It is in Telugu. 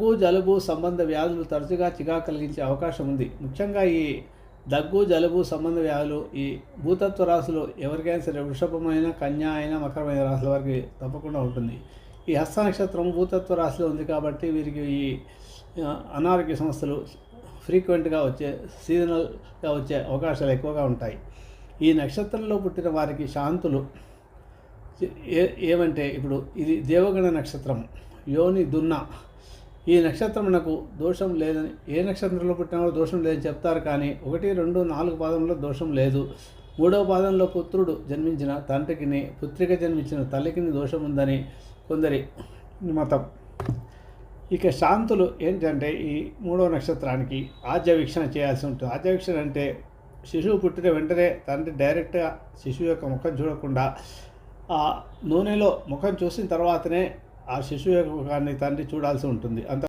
దగ్గు జలుబు సంబంధ వ్యాధులు తరచుగా చికాకు కలిగించే అవకాశం ఉంది. ముఖ్యంగా ఈ దగ్గు జలుబు సంబంధ వ్యాధులు ఈ భూతత్వ రాశులు ఎవరికైనా సరే వృషభమైన కన్యా అయినా మకరమైన రాశుల వారికి తప్పకుండా ఉంటుంది. ఈ హస్త నక్షత్రం భూతత్వ రాశిలో ఉంది కాబట్టి వీరికి ఈ అనారోగ్య సమస్యలు ఫ్రీక్వెంట్గా వచ్చే సీజనల్గా వచ్చే అవకాశాలు ఎక్కువగా ఉంటాయి. ఈ నక్షత్రంలో పుట్టిన వారికి శాంతులు ఏ ఏమంటే ఇప్పుడు ఇది దేవగణ నక్షత్రం యోని దున్న ఈ నక్షత్రమునకు దోషం లేదని ఏ నక్షత్రంలో పుట్టినవారు దోషం లేదని చెప్తారు కానీ ఒకటి రెండు నాలుగు పాదంలో దోషం లేదు. మూడవ పాదంలో పుత్రుడు జన్మించిన తండ్రికిని పుత్రిక జన్మించిన తల్లికిని దోషం ఉందని కొందరి మతం. ఇక శాంతులు ఏంటంటే ఈ మూడవ నక్షత్రానికి ఆజ్యవీక్షణ చేయాల్సి ఉంటుంది. ఆజ్యవీక్షణ అంటే శిశువు పుట్టిన వెంటనే తండ్రి డైరెక్ట్గా శిశువు యొక్క ముఖం చూడకుండా ఆ నూనెలో ముఖం చూసిన తర్వాతనే ఆ శిశువు యొక్క తండ్రి చూడాల్సి ఉంటుంది. అంత